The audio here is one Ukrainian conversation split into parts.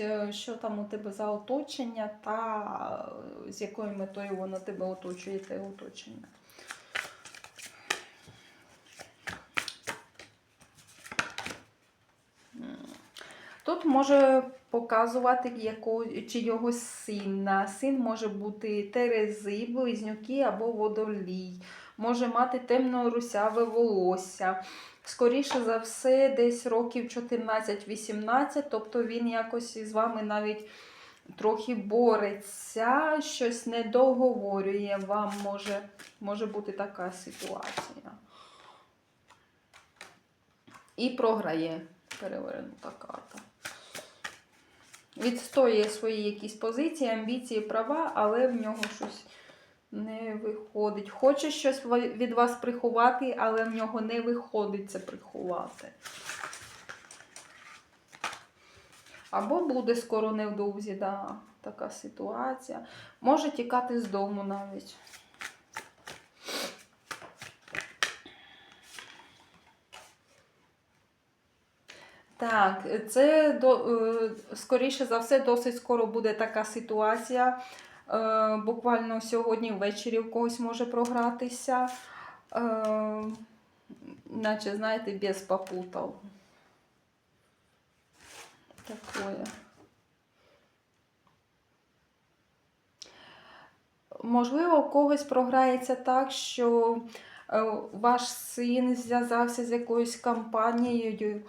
е, що там у тебе за оточення та е, з якою метою воно тебе оточує, те оточення. Тут може показувати яко, чийогось сина. Син може бути терези, близнюки або водолій. Може мати темно-русяве волосся. Скоріше за все, десь років 14-18, тобто він якось із вами навіть трохи бореться, щось не договорює вам, може, може бути така ситуація. І програє перевернута карта. Відстоює свої якісь позиції, амбіції, права, але в нього щось не виходить. Хоче щось від вас приховати, але в нього не виходить це приховати. Або буде скоро невдовзі, да, така ситуація. Може тікати з дому навіть. Так, це е, скоріше за все, досить скоро буде така ситуація. Е, буквально сьогодні ввечері в когось може програтися. Е, наче, знаєте, без попутал. Такое. Можливо, у когось програється так, що е, ваш син зв'язався з якоюсь компанією,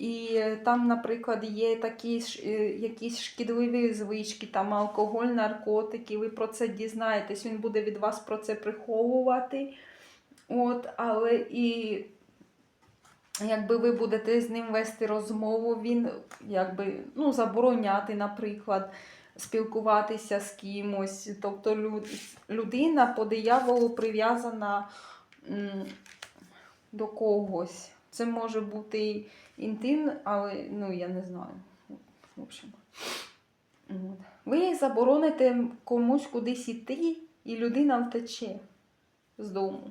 і там, наприклад, є такі е, якісь шкідливі звички, там алкоголь, наркотики, ви про це дізнаєтесь, він буде від вас про це приховувати. От, але і якби ви будете з ним вести розмову, він якби ну, забороняти, наприклад, спілкуватися з кимось. Тобто людина по дияволу прив'язана до когось. Це може бути інтим, але ну я не знаю. В общем. Ви забороните комусь кудись іти, і людина втече з дому.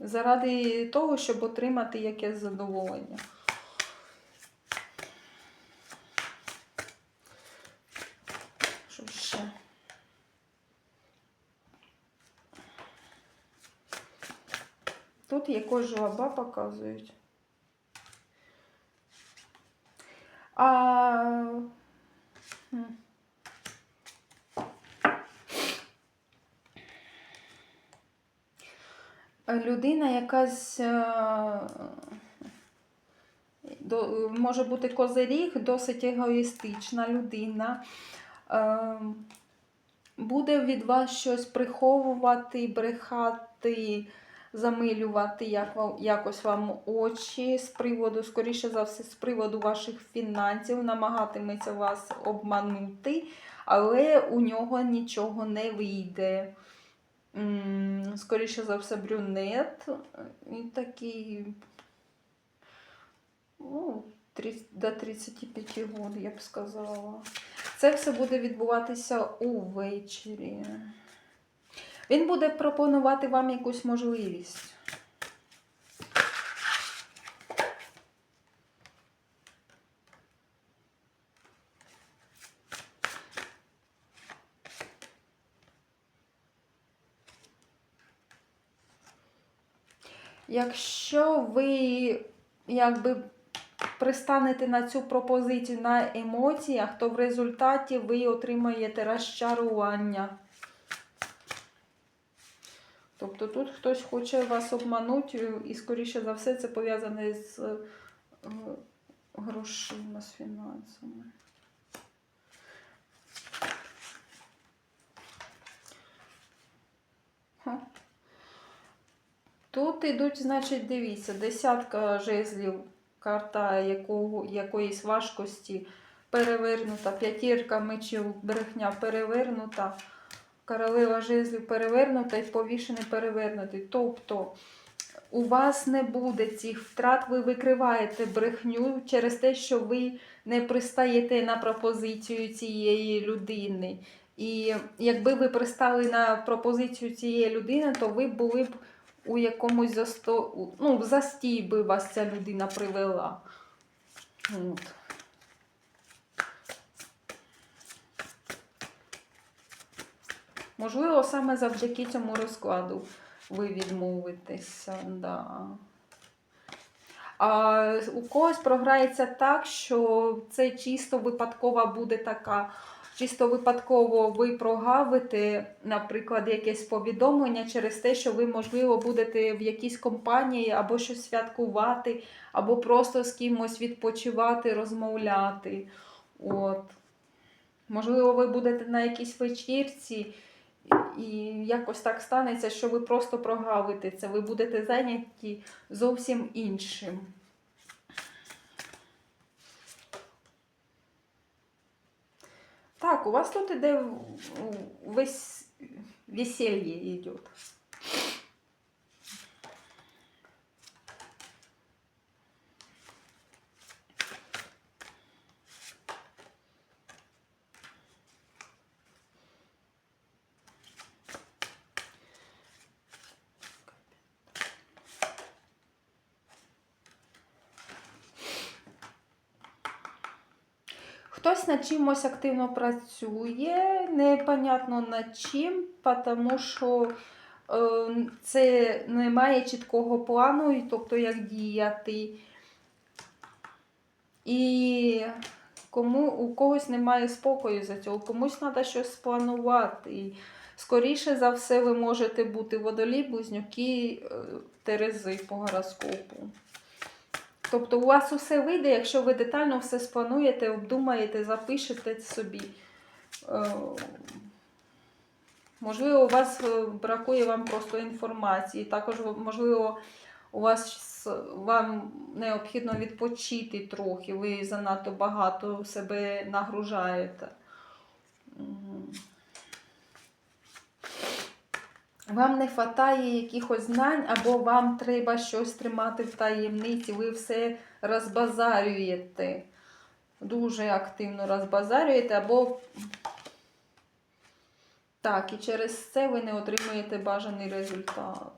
Заради того, щоб отримати якесь задоволення. Що ще? Тут якось жлоба показують. А... Людина якась е, може бути козиріг, досить егоїстична людина. Е, буде від вас щось приховувати, брехати, замилювати як, вам- якось вам очі з приводу, скоріше за все, з приводу ваших фінансів, намагатиметься вас обманути, але у нього нічого не вийде. Скоріше за все, брюнет і такий ну, до 35 років, я б сказала. Це все буде відбуватися увечері. Він буде пропонувати вам якусь можливість. Якщо ви якби пристанете на цю пропозицію на емоціях, то в результаті ви отримаєте розчарування. Тобто тут хтось хоче вас обманути, і, скоріше за все, це пов'язане з е, грошима, з фінансами. Тут ідуть, значить, дивіться, десятка жезлів, карта якого, якоїсь важкості перевернута, п'ятірка мечів, брехня перевернута, королева жезлів перевернута і повішений перевернутий. Тобто у вас не буде цих втрат, ви викриваєте брехню через те, що ви не пристаєте на пропозицію цієї людини. І якби ви пристали на пропозицію цієї людини, то ви були б у якомусь засто... ну, в застій би вас ця людина привела. От. Можливо, саме завдяки цьому розкладу ви відмовитеся. Да. А у когось програється так, що це чисто випадкова буде така. Чисто випадково ви прогавите, наприклад, якесь повідомлення через те, що ви, можливо, будете в якійсь компанії або щось святкувати, або просто з кимось відпочивати, розмовляти. От. Можливо, ви будете на якійсь вечірці, і якось так станеться, що ви просто прогавите це. Ви будете зайняті зовсім іншим. Так, у вас тут іде весь веселье йде. Хтось над чимось активно працює, непонятно над чим, тому що е, це немає чіткого плану, тобто як діяти. І кому, у когось немає спокою за цього, комусь треба щось спланувати. Скоріше за все, ви можете бути водолій, близнюки, е, терези по гороскопу. Тобто у вас усе вийде, якщо ви детально все сплануєте, обдумаєте, запишете собі. Е, Можливо, у вас е, бракує вам просто інформації. Також, можливо, у вас вам необхідно відпочити трохи, ви занадто багато себе нагружаєте. Вам не вистачає якихось знань, або вам треба щось тримати в таємниці, ви все розбазарюєте. Дуже активно розбазарюєте, або так, і через це ви не отримуєте бажаний результат.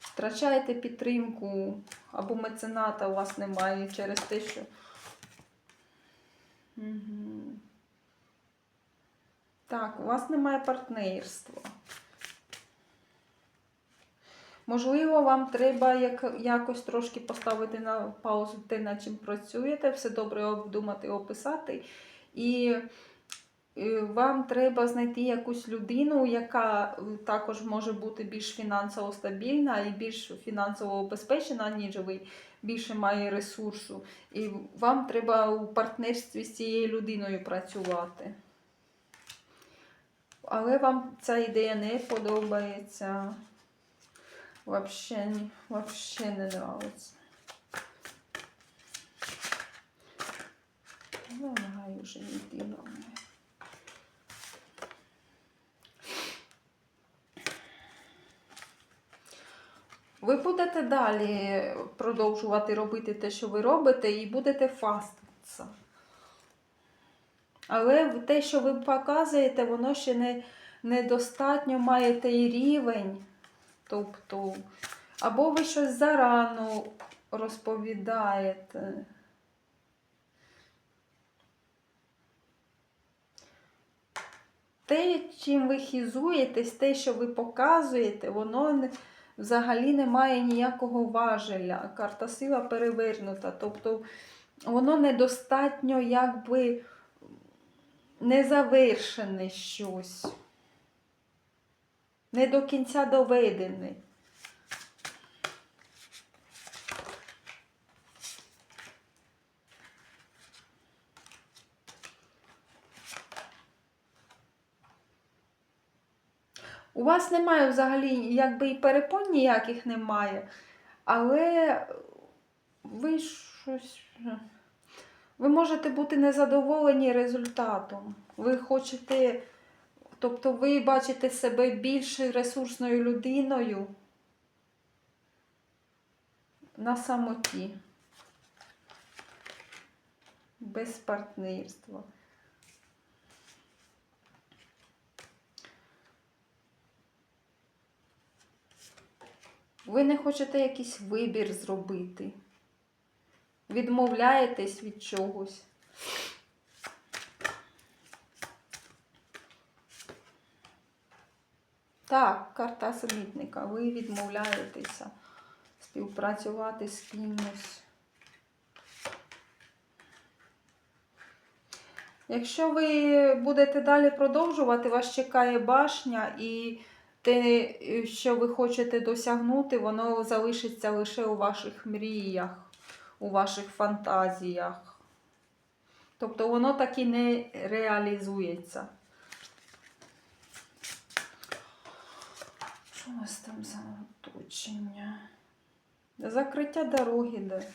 Втрачаєте підтримку, або мецената у вас немає через те, що. Угу. Так, у вас немає партнерства. Можливо, вам треба як, якось трошки поставити на паузу те, над чим працюєте, все добре обдумати, описати. І е, вам треба знайти якусь людину, яка е, також може бути більш фінансово стабільна і більш фінансово обезпечена, ніж ви більше має ресурсу. І вам треба у партнерстві з цією людиною працювати. Але вам ця ідея не подобається. Вообще, вообще не нравится. Ну, Давай уже не главное. Ви будете далі продовжувати робити те, що ви робите, і будете фаститися. Але те, що ви показуєте, воно ще не, недостатньо має той рівень. Тобто, або ви щось зарано розповідаєте. Те, чим ви хізуєтесь, те, що ви показуєте, воно взагалі не має ніякого важеля. Карта сила перевернута. Тобто воно недостатньо якби незавершене щось. Не до кінця доведене. У вас немає взагалі, якби і перепон ніяких немає, але ви щось. Ви можете бути незадоволені результатом. Ви хочете, тобто ви бачите себе більш ресурсною людиною на самоті, без партнерства. Ви не хочете якийсь вибір зробити. Відмовляєтесь від чогось. Так, карта самітника. Ви відмовляєтеся співпрацювати з кимось. Якщо ви будете далі продовжувати, вас чекає башня і те, що ви хочете досягнути, воно залишиться лише у ваших мріях, у ваших фантазіях. Тобто воно так і не реалізується. Що у вас там за оточення? Закриття дороги де.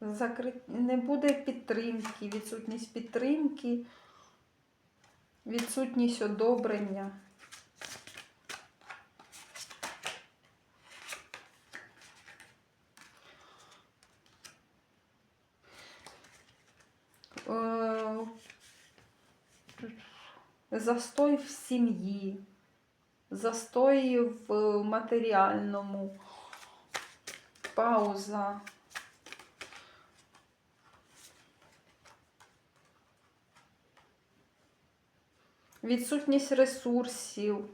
Закри... Не буде підтримки, відсутність підтримки, відсутність одобрення. Застой в сім'ї, застой в матеріальному, пауза. Відсутність ресурсів.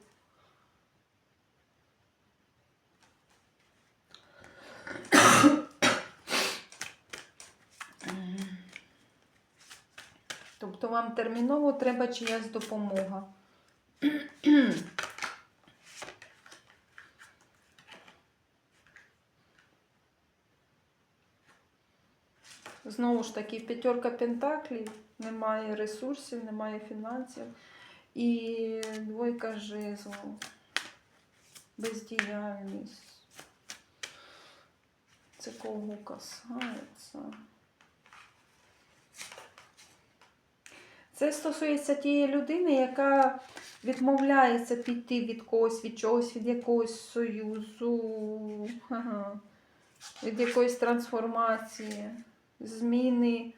Тобто вам терміново треба чиясь допомога. Знову ж таки, п'ятерка пентаклів, немає ресурсів, немає фінансів. І двойка жезлу, бездіяльність. Це кого касається? Це стосується тієї людини, яка відмовляється піти від когось, від чогось, від якогось союзу, від якоїсь трансформації, зміни,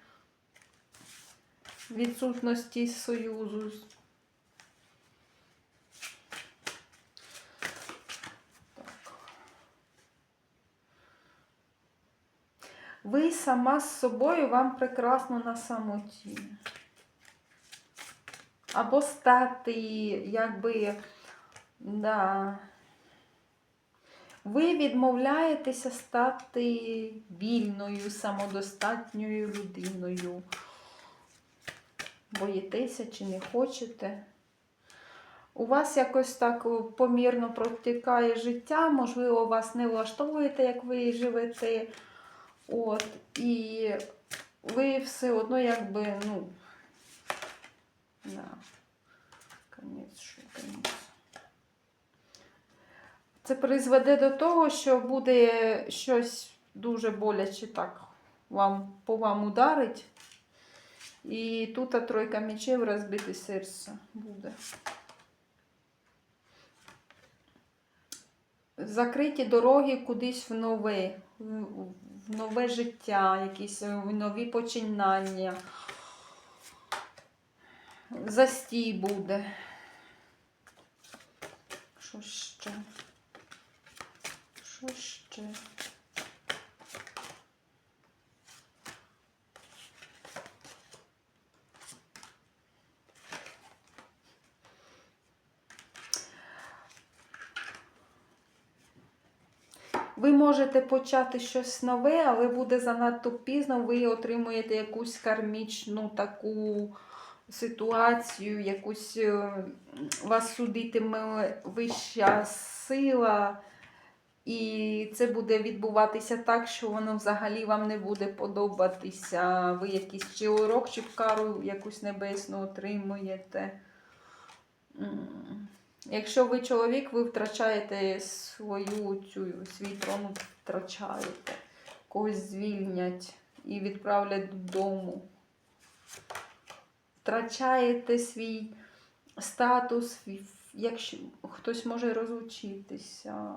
відсутності союзу. Ви сама з собою вам прекрасно на самоті. Або стати, якби, да. Ви відмовляєтеся стати вільною, самодостатньою людиною. Боїтеся чи не хочете. У вас якось так помірно протікає життя, можливо, вас не влаштовуєте, як ви живете. От, і ви все одно, якби, ну, Да. Конець, що. Це призведе до того, що буде щось дуже боляче так вам, по вам ударить. І тут тройка мечів розбите серце буде. Закриті дороги кудись в нове, в нове життя, якісь в нові починання застій буде. Що ще? Що ще? Ви можете почати щось нове, але буде занадто пізно, ви отримуєте якусь кармічну таку ситуацію, якусь е, вас судитиме вища сила, і це буде відбуватися так, що воно взагалі вам не буде подобатися. Ви якийсь чи урок, чи кару якусь небесну отримуєте. Якщо ви чоловік, ви втрачаєте свою цю, свій трон втрачаєте, когось звільнять і відправлять додому втрачаєте свій статус, якщо хтось може розлучитися.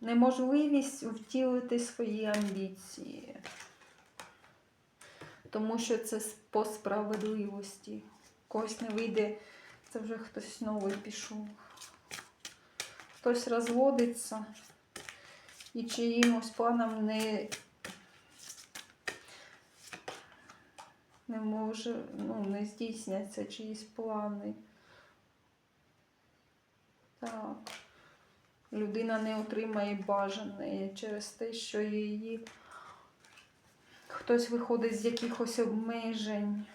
Неможливість втілити свої амбіції, тому що це по справедливості. Когось не вийде, це вже хтось новий пішов. Хтось розводиться, і чиїмось планам не, не може, ну, не здійсняться чиїсь плани. Так. Людина не отримає бажаної через те, що її хтось виходить з якихось обмежень.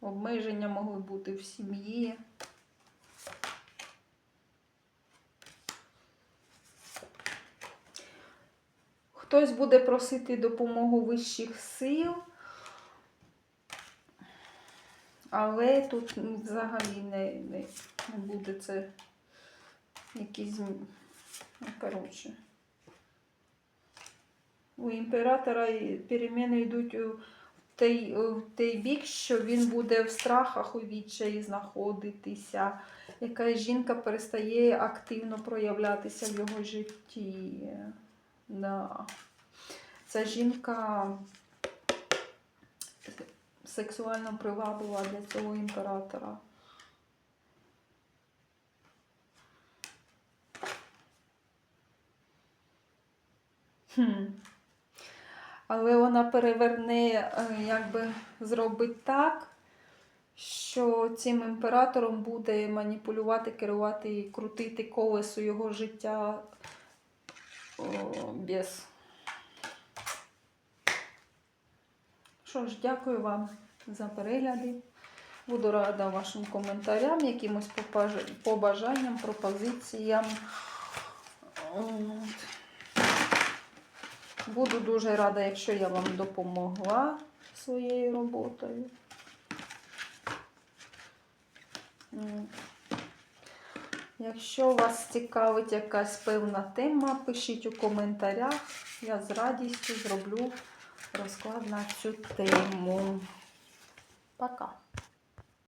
Обмеження могли бути в сім'ї. Хтось буде просити допомогу вищих сил, але тут взагалі не, не, не буде це якісь, ну, коротше. У імператора переміни йдуть у той, в той бік, що він буде в страхах у відчаї знаходитися. Якась жінка перестає активно проявлятися в його житті. Да. Ця жінка сексуально приваблива для цього імператора. Хм. Але вона переверне, е, якби зробить так, що цим імператором буде маніпулювати, керувати і крутити колесо його життя без. Що ж, дякую вам за перегляди. Буду рада вашим коментарям, якимось побажанням, пропозиціям. От. Буду дуже рада, якщо я вам допомогла своєю роботою. М. Якщо вас цікавить якась певна тема, пишіть у коментарях. Я з радістю зроблю розклад на цю тему. Пока!